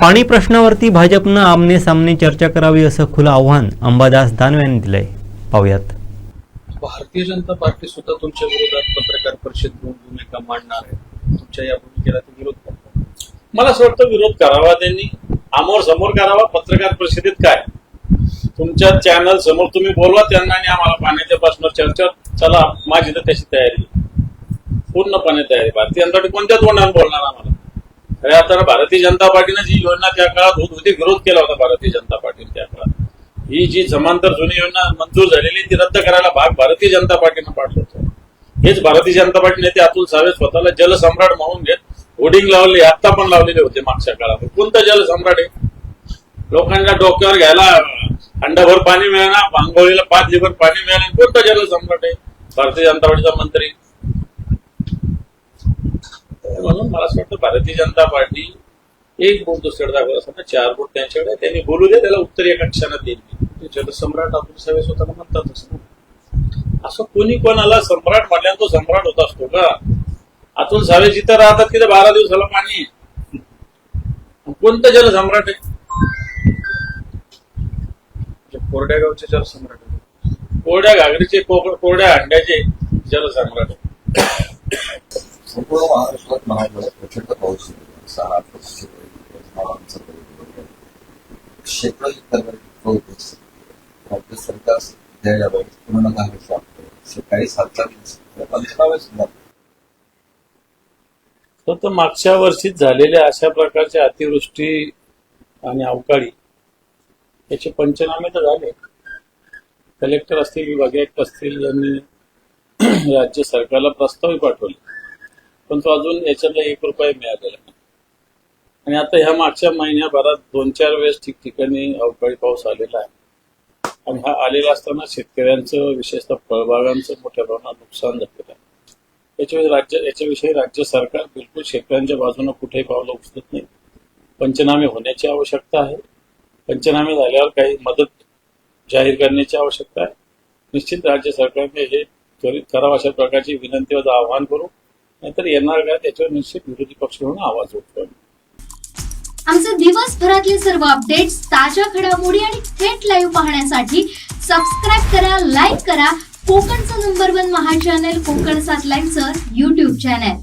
पाणी प्रश्नावरती भाजपनं आमने सामने चर्चा करावी असं खुलं आव्हान अंबादास दानवे यांनी दिलंय. पाहूयात. भारतीय जनता पार्टी सुद्धा तुमच्या विरोधात पत्रकार परिषद घेऊन भूमिका मांडणार आहे. तुमच्या या भूमिकेला ते विरोध करतात. मला असं वाटतं विरोध करावा त्यांनी. आमोर समोर करावा. पत्रकार परिषदेत काय? तुमच्या चॅनल समोर तुम्ही बोलवा त्यांना आणि आम्हाला पाण्याच्या प्रश्नावर चर्चा. चला माझी तर त्याची तयारी. पूर्णपणे तयारी. भारतीय जनता पार्टी कोणत्या तोंडाने बोलणार आम्हाला? खऱ्या अर्थानं भारतीय जनता पार्टीने जी योजना त्या काळात होत होती विरोध केला होता भारतीय जनता पार्टीने त्या काळात. ही जी समांतर जुनी योजना मंजूर झालेली ती रद्द करायला भाग भारतीय जनता पार्टीनं पाडलं होतं. हेच भारतीय जनता पार्टी नेते अतुल सावे स्वतःला जलसम्राट म्हणून घेत होर्डिंग लावले आत्ता पण लावलेले होते मागच्या काळात. कोणतं जलसम्राट आहे लोकांच्या डोक्यावर घ्यायला अंडाभर पाणी मिळणार आंघोळीला पाच लिटर पाणी मिळणार कोणतं जलसम्राट आहे भारतीय जनता पार्टीचा मंत्री. म्हणून मला असं वाटतं भारतीय जनता पार्टी एक बोट दुसऱ्याकडे दाखवत असताना चार बोट त्यांच्याकडे. त्यांनी बोलू दे त्याला उत्तर एका क्षणात देईल मी. ते जलसम्राट अतुल सावे स्वतःला म्हणतातच ना असं कोणी कोणाला सम्राट म्हटल्यानं तो सम्राट होत असतो का अतुल सावे जिथं राहतात तिथे बारा दिवसाला पाणी आहे. कोणतं जलसम्राट आहे म्हणजे कोरड्या गावचे जलसम्राट आहे. कोरड्या घागरीचे कोरड्या अंड्याचे जलसम्राट आहे. संपूर्ण महाराष्ट्रात प्रचंड पाऊस सहा आठ क्षेत्र राज्य सरकार पूर्ण सकाळी सुद्धा मागच्या वर्षीच झालेल्या अशा प्रकारच्या अतिवृष्टी आणि अवकाळी याचे पंचनामे तर झाले. कलेक्टर असतील विभागीय असतील यांनी राज्य सरकारला प्रस्तावही पाठवले. पण तो अजून याच्यातला एक रुपया मिळालेला नाही. आणि आता ह्या मागच्या महिन्याभरात दोन चार वेळेस ठिकठिकाणी अवकाळी पाऊस आलेला आहे. आणि हा आलेला असताना शेतकऱ्यांचं विशेषतः फळबागांचं मोठ्या प्रमाणात नुकसान झालेलं आहे. याच्याविषयी राज्य याच्याविषयी राज्य सरकार बिलकुल शेतकऱ्यांच्या बाजूने कुठेही पावलं उचलत नाही. पंचनामे होण्याची आवश्यकता आहे. पंचनामे झाल्यावर काही मदत जाहीर करण्याची आवश्यकता आहे. निश्चित राज्य सरकारने हे त्वरित करावं अशा प्रकारची विनंती आवाहन करू नाहीतर येणार काय त्याच्यावर निश्चित विरोधी पक्ष म्हणून आवाज उठतो. आमचे दिवसभरातले सर्व अपडेट्स ताज्या घडामोडी आणि थेट लाईव्ह पाहण्यासाठी सबस्क्राईब करा लाईक करा. कोकणचं नंबर वन महा चॅनल कोकण सात लाईनचं युट्यूब चॅनल